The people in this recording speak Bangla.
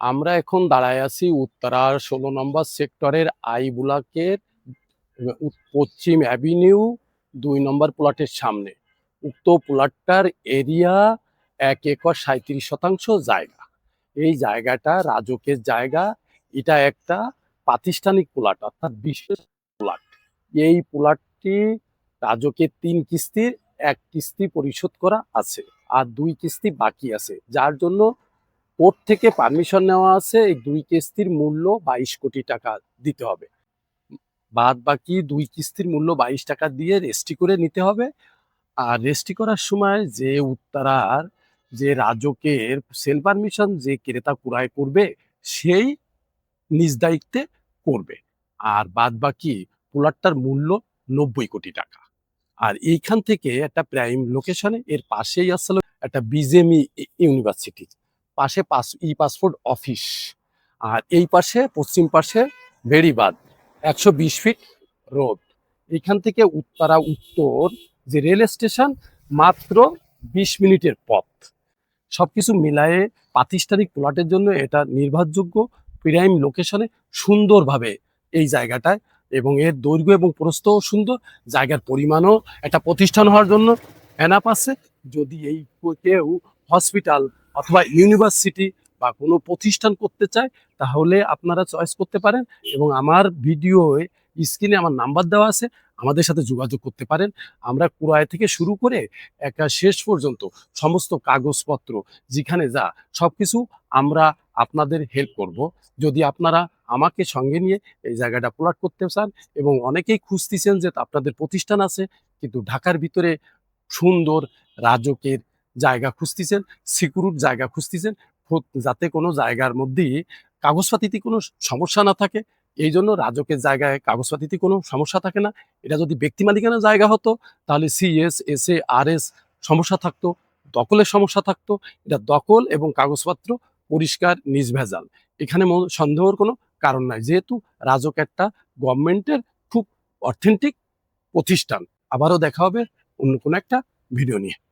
আমরা এখন দাঁড়ায় আছি উত্তরার ষোলো নম্বর সেক্টরের আই ব্লকের পশ্চিম অ্যাভিনিউ দুই নম্বর প্লটের সামনে। উক্ত প্লটটার এরিয়া এক একর সাঁত্রিশ শতাংশ জায়গা। এই জায়গাটা রাজকের জায়গা। এটা একটা প্রাতিষ্ঠানিক প্লট, অর্থাৎ বিশেষ প্লট। এই প্লটটি রাজকের তিন কিস্তির এক কিস্তি পরিশোধ করা আছে আর দুই কিস্তি বাকি আছে। যার জন্য কোর্ট থেকে পারমিশন নেওয়া আছে, এই দুই কিস্তির মূল্য বাইশ কোটি টাকা দিতে হবে। বাদ বাকি দুই কিস্তির মূল্য বাইশ টাকা দিয়ে রেজিস্ট্রি করে নিতে হবে। আর রেজিস্ট্রি করার সময় যে উত্তরার যে রাজকের সেল পারমিশন যে ক্রেতা ক্রয় করবে, সেই নিজ দায়িত্বে করবে। আর বাদ বাকি প্লটটার মূল্য নব্বই কোটি টাকা। আর এইখান থেকে একটা প্রাইম লোকেশনে এর পাশেই আসলে একটা বিজেমি ইউনিভার্সিটি পাশে পাস, ই পাসপোর্ট অফিস। আর এই পাশে, পশ্চিম পাশে বেড়িবাদ একশো বিশ ফিট রোড। এখান থেকে উত্তরা উত্তর যে রেল স্টেশন, মাত্র বিশ মিনিটের পথ। সবকিছু মিলায়ে প্রাতিষ্ঠানিক প্লটের জন্য এটা নির্ভরযোগ্য প্রাইম লোকেশনে সুন্দরভাবে এই জায়গাটায় এবং এর দৈর্ঘ্য এবং প্রস্থও সুন্দর, জায়গার পরিমাণও একটা প্রতিষ্ঠান হওয়ার জন্য এনাপ আছে। যদি এই কেউ হসপিটাল অথবা ইউনিভার্সিটি বা কোনো প্রতিষ্ঠান করতে চায়, তাহলে আপনারা চয়েস করতে পারেন এবং আমার ভিডিও স্ক্রিনে আমার নাম্বার দেওয়া আছে, আমাদের সাথে যোগাযোগ করতে পারেন। আমরা কুড়ায় থেকে শুরু করে একা শেষ পর্যন্ত সমস্ত কাগজপত্র, যেখানে যা সব কিছু আমরা আপনাদের হেল্প করব। যদি আপনারা আমাকে সঙ্গে নিয়ে এই জায়গাটা প্লট করতে চান এবং অনেকেই খুঁজতেছেন যে আপনাদের প্রতিষ্ঠান আছে, কিন্তু ঢাকার ভিতরে সুন্দর রাজকের জায়গা খুঁজতেছেন সিকিউর জায়গা খুঁজতেছেন যাতে কোনো জায়গার মধ্যেই কাগজপাতিতে কোনো সমস্যা না থাকে। এই জন্য রাজকের জায়গায় কাগজপাতিতে কোনো সমস্যা থাকে না। এটা যদি ব্যক্তি মালিকানা জায়গা হতো, তাহলে CS S A R S সমস্যা থাকতো, দখলের সমস্যা থাকতো। এটা দখল এবং কাগজপত্র পরিষ্কার, নির্ভেজাল। এখানে মো- সন্দেহের কোনো কারণ নাই। যেহেতু রাজক একটা গভর্নমেন্টের খুব অথেন্টিক প্রতিষ্ঠান। আবারও দেখা হবে অন্য কোনো একটা ভিডিও নিয়ে।